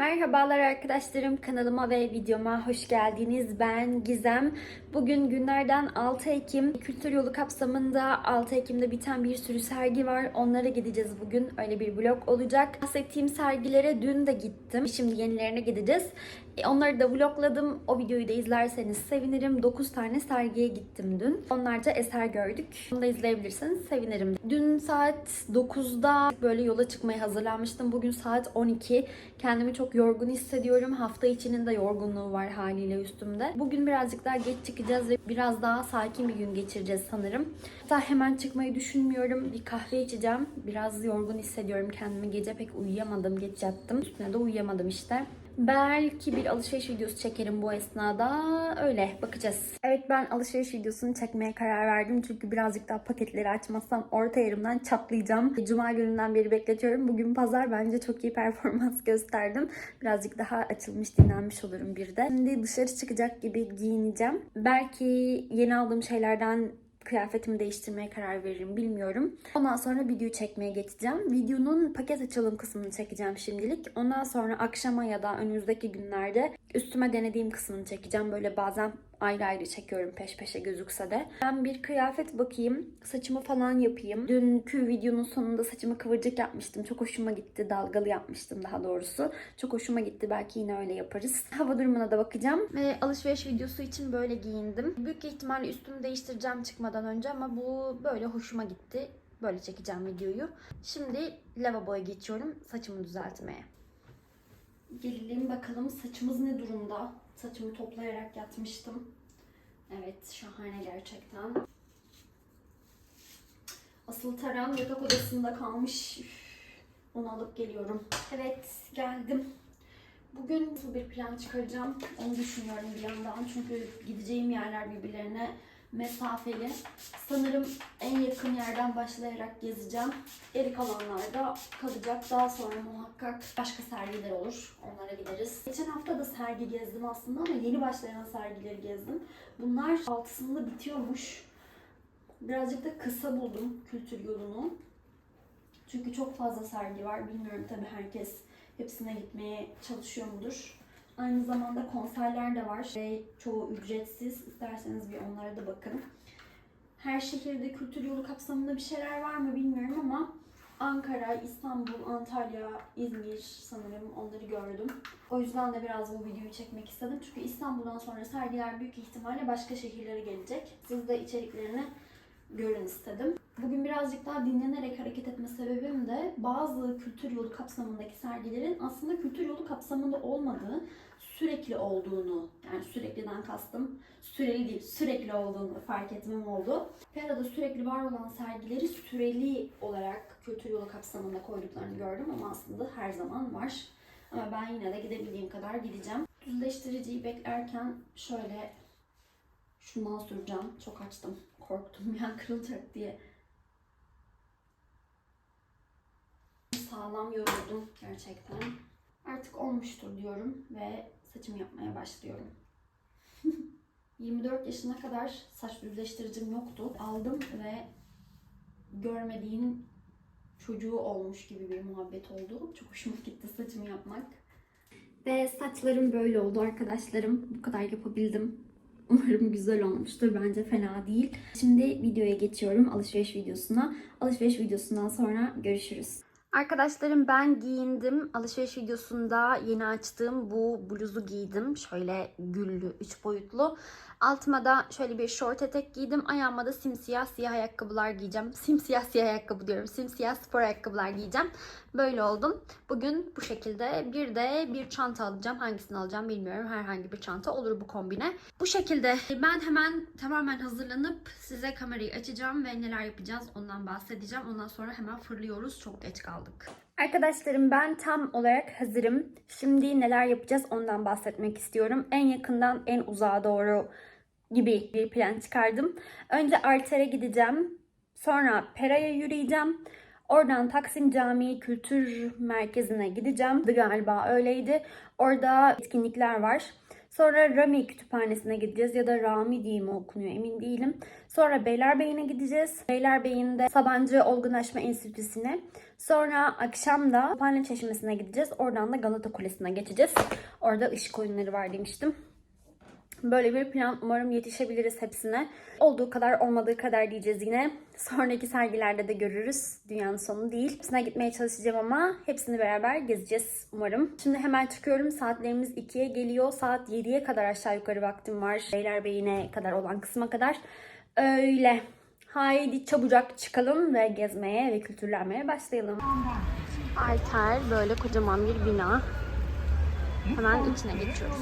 Merhabalar arkadaşlarım kanalıma ve videoma hoş geldiniz. Ben Gizem. Bugün günlerden 6 Ekim Kültür Yolu kapsamında 6 Ekim'de biten bir sürü sergi var. Onlara gideceğiz bugün. Öyle bir vlog olacak. Bahsettiğim sergilere dün de gittim. Şimdi yenilerine gideceğiz. E, Onları da vlogladım. O videoyu da izlerseniz sevinirim. 9 tane sergiye gittim dün. Onlarca eser gördük. Onu da izleyebilirseniz sevinirim. Dün saat 9'da böyle yola çıkmaya hazırlanmıştım. Bugün saat 12. Kendimi çok yorgun hissediyorum. Hafta içinin de yorgunluğu var haliyle üstümde. Bugün birazcık daha geç çıkacağız ve biraz daha sakin bir gün geçireceğiz sanırım. Hatta hemen çıkmayı düşünmüyorum. Bir kahve içeceğim. Biraz yorgun hissediyorum kendimi. Gece pek uyuyamadım. Geç yattım. Üstüne de uyuyamadım işte. Belki bir alışveriş videosu çekerim bu esnada. Öyle bakacağız. Evet ben alışveriş videosunu çekmeye karar verdim. Çünkü birazcık daha paketleri açmazsam orta yerimden çatlayacağım. Cuma gününden beri bekletiyorum. Bugün pazar bence çok iyi performans gösterdim. Birazcık daha açılmış dinlenmiş olurum bir de. Şimdi dışarı çıkacak gibi giyineceğim. Belki yeni aldığım şeylerden kıyafetimi değiştirmeye karar veririm bilmiyorum. Ondan sonra videoyu çekmeye geçeceğim. Videonun paket açılım kısmını çekeceğim şimdilik. Ondan sonra akşama ya da önümüzdeki günlerde üstüme denediğim kısmını çekeceğim. Böyle bazen ayrı ayrı çekiyorum peş peşe gözükse de. Ben bir kıyafet bakayım. Saçımı falan yapayım. Dünkü videonun sonunda saçımı kıvırcık yapmıştım. Çok hoşuma gitti. Dalgalı yapmıştım daha doğrusu. Çok hoşuma gitti. Belki yine öyle yaparız. Hava durumuna da bakacağım. Ve alışveriş videosu için böyle giyindim. Büyük ihtimalle üstümü değiştireceğim çıkmadan önce ama bu böyle hoşuma gitti. Böyle çekeceğim videoyu. Şimdi lavaboya geçiyorum saçımı düzeltmeye. Gelelim bakalım saçımız ne durumda? Saçımı toplayarak yatmıştım. Evet şahane gerçekten. Asıl taram yatak odasında kalmış. Üf, Onu alıp geliyorum. Evet geldim. Bugün nasıl bir plan çıkaracağım onu düşünüyorum bir yandan. Çünkü gideceğim yerler birbirlerine mesafeli. Sanırım en yakın yerden başlayarak gezeceğim. Geri kalanlarda kalacak. Daha sonra muhakkak başka sergiler olur. Onlara gideriz. Geçen hafta da sergi gezdim aslında ama yeni başlayan sergileri gezdim. Bunlar altısında bitiyormuş. Birazcık da kısa buldum kültür yolunu. Çünkü çok fazla sergi var. Bilmiyorum tabii herkes hepsine gitmeye çalışıyor mudur. Aynı zamanda konserler de var ve çoğu ücretsiz. İsterseniz bir onlara da bakın. Her şehirde kültür yolu kapsamında bir şeyler var mı bilmiyorum ama Ankara, İstanbul, Antalya, İzmir sanırım onları gördüm. O yüzden de biraz bu videoyu çekmek istedim. Çünkü İstanbul'dan sonra sergiler büyük ihtimalle başka şehirlere gelecek. Siz de içeriklerini görün istedim. Bugün birazcık daha dinlenerek hareket etme sebebim de bazı kültür yolu kapsamındaki sergilerin aslında kültür yolu kapsamında olmadığı, sürekli olduğunu, yani sürekliden kastım süreli değil, sürekli olduğunu fark etmem oldu. Pera'da sürekli var olan sergileri süreli olarak kültür yolu kapsamında koyduklarını gördüm ama aslında her zaman var. Ama ben yine de gidebildiğim kadar gideceğim. Düzleştiriciyi beklerken şöyle şundan süreceğim. Çok açtım. Korktum yani kırılacak diye. Sağlam yoruldum gerçekten. Artık olmuştur diyorum ve saçımı yapmaya başlıyorum. 24 yaşına kadar saç düzleştiricim yoktu. Aldım ve görmediğin çocuğu olmuş gibi bir muhabbet oldu. Çok hoşuma gitti saçımı yapmak. Ve saçlarım böyle oldu arkadaşlarım. Bu kadar yapabildim. Umarım güzel olmuştur. Bence fena değil. Şimdi videoya geçiyorum. Alışveriş videosuna. Alışveriş videosundan sonra görüşürüz. Arkadaşlarım ben giyindim. Alışveriş videosunda yeni açtığım bu bluzu giydim. Şöyle güllü, üç boyutlu. Altıma da şöyle bir short etek giydim. Ayağıma da simsiyah siyah ayakkabılar giyeceğim. Simsiyah siyah ayakkabı diyorum. Simsiyah spor ayakkabılar giyeceğim. Böyle oldum. Bugün bu şekilde. Bir de bir çanta alacağım. Hangisini alacağım bilmiyorum. Herhangi bir çanta olur bu kombine. Bu şekilde ben hemen tamamen hazırlanıp size kamerayı açacağım ve neler yapacağız ondan bahsedeceğim. Ondan sonra hemen fırlıyoruz. Çok geç kaldık. Arkadaşlarım ben tam olarak hazırım. Şimdi neler yapacağız ondan bahsetmek istiyorum. En yakından en uzağa doğru gibi bir plan çıkardım. Önce Arter'e gideceğim. Sonra Pera'ya yürüyeceğim. Oradan Taksim Camii Kültür Merkezi'ne gideceğim. Galiba öyleydi. Orada etkinlikler var. Sonra Rami Kütüphanesi'ne gideceğiz ya da Rami diye mi okunuyor emin değilim. Sonra Beylerbeyi'ne gideceğiz. Beylerbeyi'nde Sabancı Olgunlaşma Enstitüsü'ne. Sonra akşam da Tophane Çeşmesi'ne gideceğiz. Oradan da Galata Kulesi'ne geçeceğiz. Orada ışık oyunları var demiştim. Böyle bir plan. Umarım yetişebiliriz hepsine. Olduğu kadar olmadığı kadar diyeceğiz yine. Sonraki sergilerde de görürüz. Dünyanın sonu değil. Hepsine gitmeye çalışacağım ama hepsini beraber gezeceğiz umarım. Şimdi hemen çıkıyorum. Saatlerimiz 2'ye geliyor. Saat 7'ye kadar aşağı yukarı vaktim var. Beylerbeyi'ne kadar olan kısma kadar. Öyle. Haydi çabucak çıkalım ve gezmeye ve kültürlenmeye başlayalım. Alter böyle kocaman bir bina. Hemen içine geçiyoruz.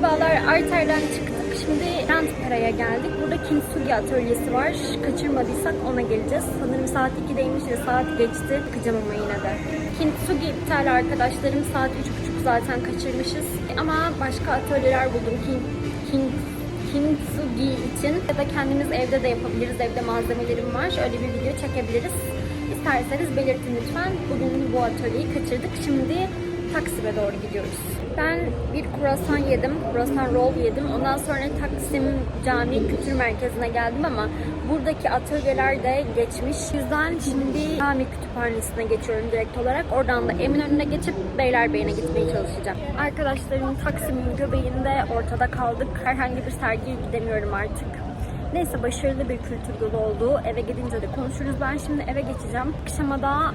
Merhabalar, Arter'den çıktık. Şimdi Rentpera'ya geldik. Burada Kintsugi atölyesi var. Kaçırmadıysak ona geleceğiz. Sanırım saat 2'deymiş ve saat geçti. Çıkacağım ama yine de. Kintsugi iptal arkadaşlarım. Saat 3.30 zaten kaçırmışız. Ama başka atölyeler buldum. King, King, Kintsugi için. Ya da kendimiz evde de yapabiliriz. Evde malzemelerim var. Öyle bir video çekebiliriz. İsterseniz belirtin lütfen. Bugün bu atölyeyi kaçırdık. Şimdi Taksim'e doğru gidiyoruz. Ben bir kruvasan yedim, kruvasan roll yedim. Ondan sonra Taksim Cami Kültür Merkezi'ne geldim ama buradaki atölyeler de geçmiş. Yüzden şimdi Cami Kütüphanesi'ne geçiyorum direkt olarak. Oradan da Eminönü'ne geçip Beylerbeyi'ne gitmeye çalışacağım. Arkadaşlarım Taksim'in göbeğinde ortada kaldık. Herhangi bir sergiye gidemiyorum artık. Neyse başarılı bir kültür yolu oldu. Eve gidince de konuşuruz. Ben şimdi eve geçeceğim. Akşama da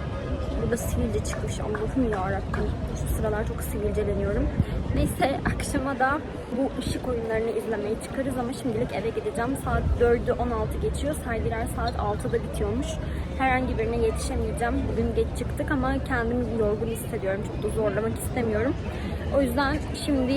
burada sivilce çıkmış. Allah'ım yarabbim. Şu sıralar çok sivilceleniyorum. Neyse akşama da bu ışık oyunlarını izlemeye çıkarız ama şimdilik eve gideceğim. Saat 4'ü 16 geçiyor. Sergiler saat 6'da bitiyormuş. Herhangi birine yetişemeyeceğim. Bugün geç çıktık ama kendimi yorgun hissediyorum. Çok da zorlamak istemiyorum. O yüzden şimdi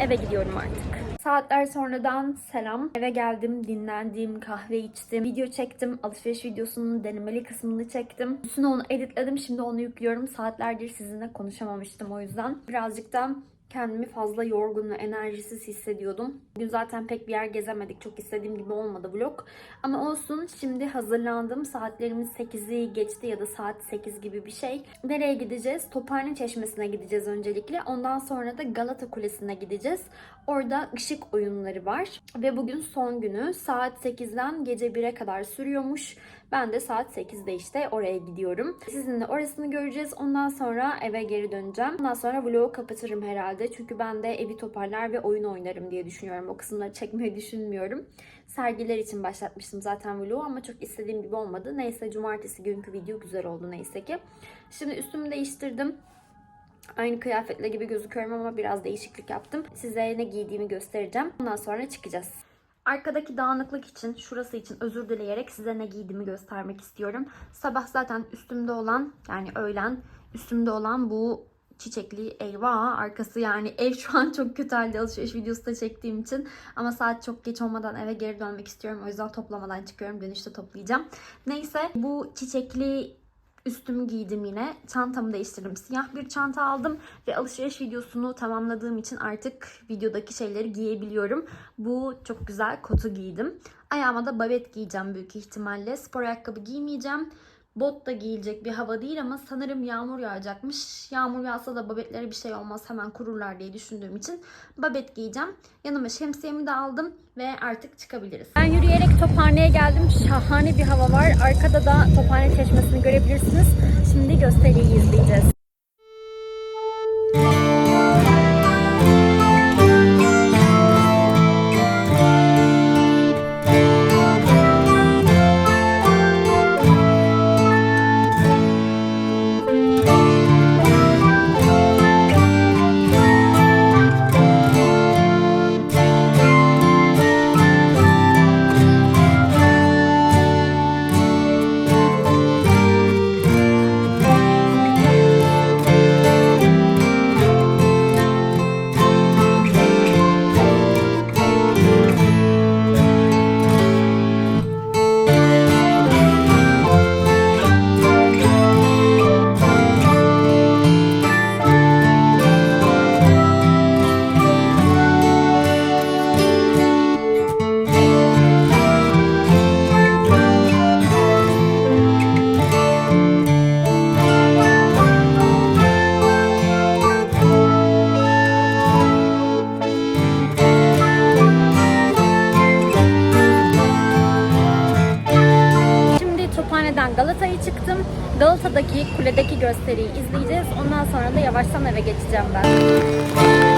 eve gidiyorum artık. Saatler sonradan selam. Eve geldim, dinlendim, kahve içtim, video çektim. Alışveriş videosunun denemeli kısmını çektim. Üstüne onu editledim. Şimdi onu yüklüyorum. Saatlerdir sizinle konuşamamıştım o yüzden. Birazcık da kendimi fazla yorgun ve enerjisiz hissediyordum. Bugün zaten pek bir yer gezemedik. Çok istediğim gibi olmadı vlog. Ama olsun şimdi hazırlandım. Saatlerimiz 8'i geçti ya da saat 8 gibi bir şey. Nereye gideceğiz? Tophane Çeşmesi'ne gideceğiz öncelikle. Ondan sonra da Galata Kulesi'ne gideceğiz. Orada ışık oyunları var. Ve bugün son günü. Saat 8'den gece 1'e kadar sürüyormuş. Ben de saat 8'de işte oraya gidiyorum. Sizinle orasını göreceğiz. Ondan sonra eve geri döneceğim. Ondan sonra vlogu kapatırım herhalde. Çünkü ben de evi toparlar ve oyun oynarım diye düşünüyorum. O kısımları çekmeyi düşünmüyorum. Sergiler için başlatmıştım zaten vlogu ama çok istediğim gibi olmadı. Neyse cumartesi günkü video güzel oldu neyse ki. Şimdi üstümü değiştirdim. Aynı kıyafetle gibi gözüküyorum ama biraz değişiklik yaptım. Size ne giydiğimi göstereceğim. Ondan sonra çıkacağız. Arkadaki dağınıklık için, şurası için özür dileyerek size ne giydiğimi göstermek istiyorum. Sabah zaten üstümde olan, yani öğlen üstümde olan bu çiçekli eyvah arkası yani ev şu an çok kötü halde alışveriş videosu da çektiğim için. Ama saat çok geç olmadan eve geri dönmek istiyorum. O yüzden toplamadan çıkıyorum. Dönüşte toplayacağım. Neyse bu çiçekli üstümü giydim yine. Çantamı değiştirdim. Siyah bir çanta aldım ve alışveriş videosunu tamamladığım için artık videodaki şeyleri giyebiliyorum. Bu çok güzel kotu giydim. Ayağıma da babet giyeceğim büyük ihtimalle. Spor ayakkabı giymeyeceğim. Bot da giyilecek bir hava değil ama sanırım yağmur yağacakmış. Yağmur yağsa da babetlere bir şey olmaz hemen kururlar diye düşündüğüm için babet giyeceğim. Yanıma şemsiyemi de aldım ve artık çıkabiliriz. Ben yürüyerek Tophane'ye geldim. Şahane bir hava var. Arkada da Tophane Çeşmesi'ni görebilirsiniz. Şimdi gösteriyi izleyeceğiz. Kuledeki gösteriyi izleyeceğiz. Ondan sonra da yavaştan eve geçeceğim ben.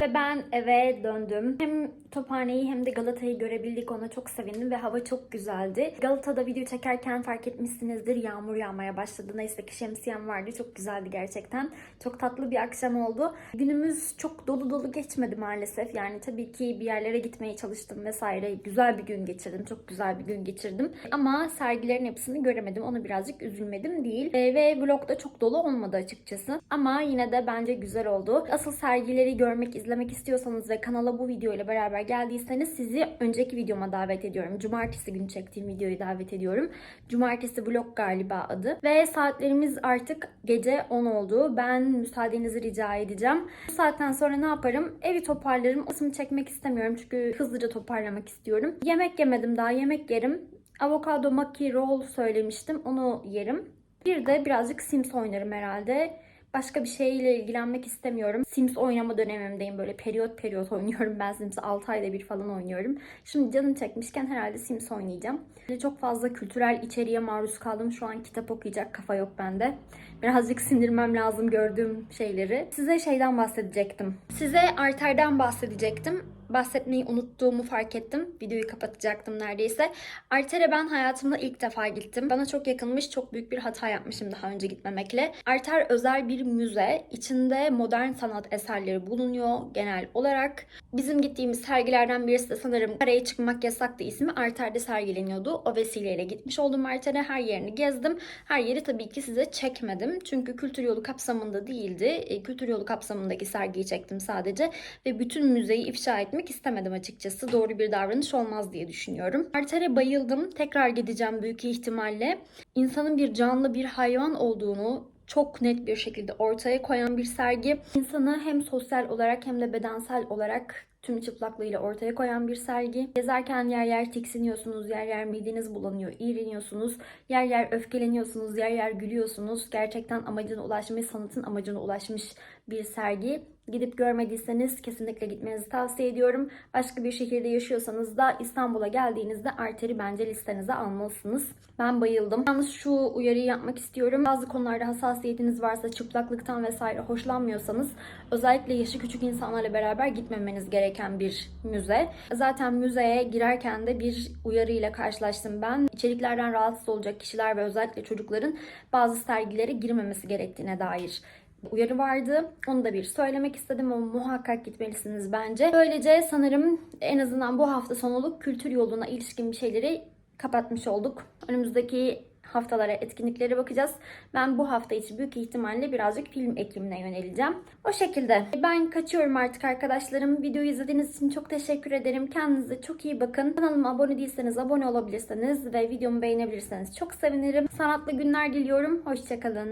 Ve ben eve döndüm. Hem Tophane'yi hem de Galata'yı görebildik. Ona çok sevindim ve hava çok güzeldi. Galata'da video çekerken fark etmişsinizdir yağmur yağmaya başladı. Neyse ki şemsiyem vardı. Çok güzeldi gerçekten. Çok tatlı bir akşam oldu. Günümüz çok dolu dolu geçmedi maalesef. Yani tabii ki bir yerlere gitmeye çalıştım vesaire. Güzel bir gün geçirdim. Çok güzel bir gün geçirdim. Ama sergilerin hepsini göremedim. Ona birazcık üzülmedim değil. E, ve vlogda çok dolu olmadı açıkçası. Ama yine de bence güzel oldu. Asıl sergileri görmek, izlemek istiyorsanız ve kanala bu video ile beraber geldiyseniz sizi önceki videoma davet ediyorum. Cumartesi günü çektiğim videoyu davet ediyorum. Cumartesi vlog galiba adı. Ve saatlerimiz artık gece 10 oldu. Ben müsaadenizi rica edeceğim. Bu saatten sonra ne yaparım? Evi toparlarım. Asımı çekmek istemiyorum çünkü hızlıca toparlamak istiyorum. Yemek yemedim daha. Yemek yerim. Avokado maki roll söylemiştim. Onu yerim. Bir de birazcık Sims oynarım herhalde. Başka bir şeyle ilgilenmek istemiyorum. Sims oynama dönemimdeyim. Böyle periyot periyot oynuyorum. Ben Sims'i 6 ayda bir falan oynuyorum. Şimdi canım çekmişken herhalde Sims oynayacağım. Çok fazla kültürel içeriğe maruz kaldım. Şu an kitap okuyacak kafa yok bende. Birazcık sindirmem lazım gördüğüm şeyleri. Size şeyden bahsedecektim. Size arterden bahsedecektim. Bahsetmeyi unuttuğumu fark ettim. Videoyu kapatacaktım neredeyse. Arter'e ben hayatımda ilk defa gittim. Bana çok yakınmış, çok büyük bir hata yapmışım daha önce gitmemekle. Arter özel bir müze. İçinde modern sanat eserleri bulunuyor genel olarak. Bizim gittiğimiz sergilerden birisi de sanırım karaya çıkmak yasaktı ismi Arter'de sergileniyordu. O vesileyle gitmiş oldum Arter'e. Her yerini gezdim. Her yeri tabii ki size çekmedim. Çünkü kültür yolu kapsamında değildi. E, Kültür yolu kapsamındaki sergiyi çektim sadece. Ve bütün müzeyi ifşa etmek istemedim açıkçası. Doğru bir davranış olmaz diye düşünüyorum. Arter'e bayıldım. Tekrar gideceğim büyük ihtimalle. İnsanın bir canlı bir hayvan olduğunu çok net bir şekilde ortaya koyan bir sergi. İnsanı hem sosyal olarak hem de bedensel olarak tüm çıplaklığıyla ortaya koyan bir sergi. Gezerken yer yer tiksiniyorsunuz, yer yer mideniz bulanıyor, iğreniyorsunuz, yer yer öfkeleniyorsunuz, yer yer gülüyorsunuz. Gerçekten amacına ulaşmış, sanatın amacına ulaşmış bir sergi. Gidip görmediyseniz kesinlikle gitmenizi tavsiye ediyorum. Başka bir şehirde yaşıyorsanız da İstanbul'a geldiğinizde Arter'i bence listenize almalısınız. Ben bayıldım. Yalnız şu uyarıyı yapmak istiyorum. Bazı konularda hassasiyetiniz varsa, çıplaklıktan vesaire hoşlanmıyorsanız özellikle yaşı küçük insanlarla beraber gitmemeniz gereken bir müze. Zaten müzeye girerken de bir uyarıyla karşılaştım ben. İçeriklerden rahatsız olacak kişiler ve özellikle çocukların bazı sergilere girmemesi gerektiğine dair uyarı vardı. Onu da bir söylemek istedim ama muhakkak gitmelisiniz bence. Böylece sanırım en azından bu hafta sonuluk kültür yoluna ilişkin bir şeyleri kapatmış olduk. Önümüzdeki haftalara, etkinliklere bakacağız. Ben bu hafta içi büyük ihtimalle birazcık film ekimine yöneleceğim. O şekilde. Ben kaçıyorum artık arkadaşlarım. Videoyu izlediğiniz için çok teşekkür ederim. Kendinize çok iyi bakın. Kanalıma abone değilseniz abone olabilirsiniz ve videomu beğenebilirseniz çok sevinirim. Sanatlı günler diliyorum. Hoşçakalın.